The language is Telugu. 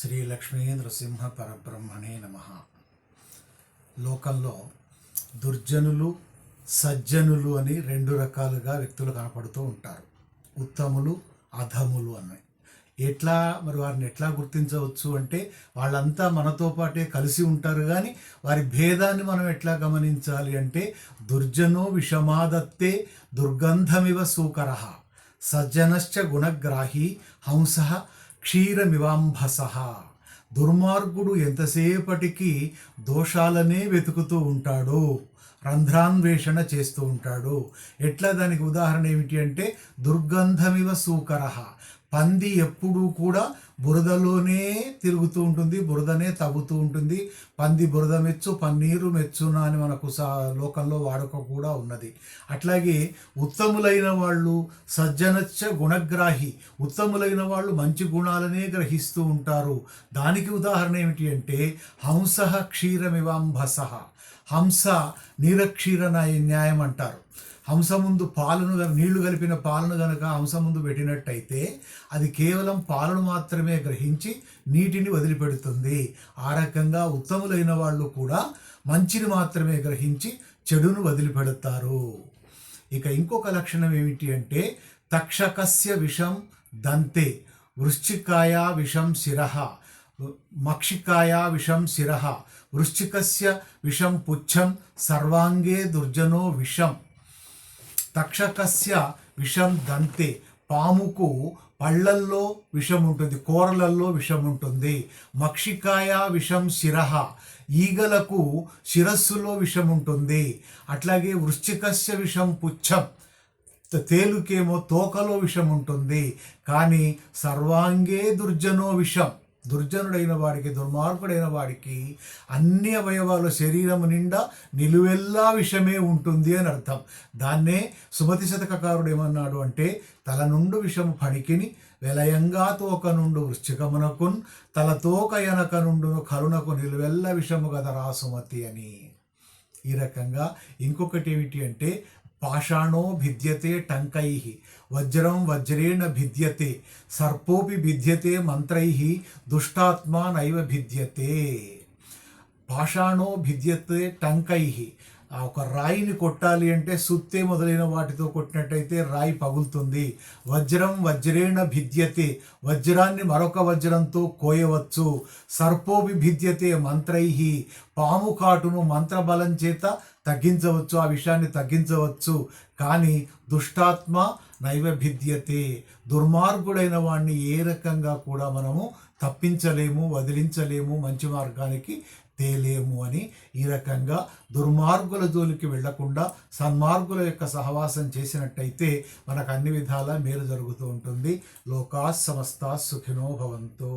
శ్రీ లక్ష్మీ నృసింహ పరబ్రహ్మణే నమ. లోకంలో దుర్జనులు సజ్జనులు అని రెండు రకాలుగా వ్యక్తులు కనపడుతూ ఉంటారు. ఉత్తములు అధములు అన్నాయి ఎట్లా మరి వారిని ఎట్లా గుర్తించవచ్చు అంటే వాళ్ళంతా మనతో పాటే కలిసి ఉంటారు కానీ వారి భేదాన్ని మనం ఎట్లా గమనించాలి అంటే దుర్జనో విషమాదత్తే దుర్గంధమివ సూకర. సజ్జనశ్చ గుణగ్రాహి హంస క్షీరమివాంభస. దుర్మార్గుడు ఎంతసేపటికి దోషాలనే వెతుకుతూ ఉంటాడు రంధ్రాన్వేషణ చేస్తూ ఉంటాడు. ఎట్లా దానికి ఉదాహరణ ఏమిటి అంటే దుర్గంధమివ సూకర. పంది ఎప్పుడూ కూడా బురదలోనే తిరుగుతూ ఉంటుంది బురదనే తవ్వుతూ ఉంటుంది. పంది బురద మెచ్చు పన్నీరు మెచ్చునా అని మనకు సా లోకంలో వాడుక కూడా ఉన్నది. అట్లాగే ఉత్తములైన వాళ్ళు సజ్జనచ్చ గుణగ్రాహి. ఉత్తములైన వాళ్ళు మంచి గుణాలనే గ్రహిస్తూ ఉంటారు. దానికి ఉదాహరణ ఏమిటి అంటే హంస క్షీరమివాంభస. హంస నీరక్షీర న్యాయం అంటారు. హంస ముందు పాలను నీళ్ళు కలిపిన పాలను గనక హంస ముందు పెట్టినట్టయితే అది కేవలం పాలను మాత్రమే గ్రహించి నీటిని వదిలిపెడుతుంది. ఆ రకంగా ఉత్తములైన వాళ్ళు కూడా మంచిని మాత్రమే గ్రహించి చెడును వదిలిపెడతారు. ఇక ఇంకొక లక్షణం ఏమిటి అంటే తక్షకస్య విషం దంతే వృశ్చికాయ విషం శిరహ మక్షికాయ విషం శిరహ వృశ్చికస్య విషం పుచ్చం సర్వాంగే దుర్జనో విషం. తక్షకస్య విషం దంతే. పాముకు పళ్ళల్లో విషం ఉంటుంది కూరలల్లో విషం ఉంటుంది మక్షికాయ విషం శిరహ ఈగలకు శిరస్సులో విషం ఉంటుంది అట్లాగే వృశ్చికస్య విషం పుచ్చం తేలుకేమో తోకలో విషం ఉంటుంది కానీ సర్వాంగే దుర్జనో విషం. దుర్జనుడైన వాడికి దుర్మార్గుడైన వాడికి అన్ని అవయవాల శరీరం నిండా నిలువెల్లా విషమే ఉంటుంది అని అర్థం. దాన్నే సుమతి శతకకారుడు ఏమన్నాడు అంటే తల నుండు విషము పడికిని వెలయంగా తోక నుండు వృశ్చికమునకున్ తల తోక ఎనక నుండును కరుణకు నిలువెల్ల విషము గదరా సుమతి అని. ఈ రకంగా ఇంకొకటి ఏమిటి అంటే పాషాణో భిద్యతే టంకై వజ్రం వజ్రేణ భిద్యతే సర్పోపి భిద్యతే మంత్రై దుష్టాత్మా నైవ భిద్యతే. పాషాణో భిద్యతే టంకై ఒక రాయిని కొట్టాలి అంటే సుత్తే మొదలైన వాటితో కొట్టినట్టయితే రాయి పగులుతుంది. వజ్రం వజ్రేణ భిద్యతే వజ్రాన్ని మరొక వజ్రంతో కోయవచ్చు. సర్పోపి భిద్యతే మంత్రై పాము కాటును మంత్రబలం చేత తగ్గించవచ్చు ఆ విషయాన్ని తగ్గించవచ్చు. కానీ దుష్టాత్మ నైవ భిద్యతే దుర్మార్గుడైన వాణ్ణి ఏ రకంగా కూడా మనము తప్పించలేము వదిలించలేము మంచి మార్గానికి తేలేము అని ఈ రకంగా దుర్మార్గుల జోలికి వెళ్ళకుండా సన్మార్గుల యొక్క సహవాసం చేసినట్టయితే మనకు అన్ని విధాలా మేలు జరుగుతూ ఉంటుంది. లోకా సమస్త సుఖినో భవంతో.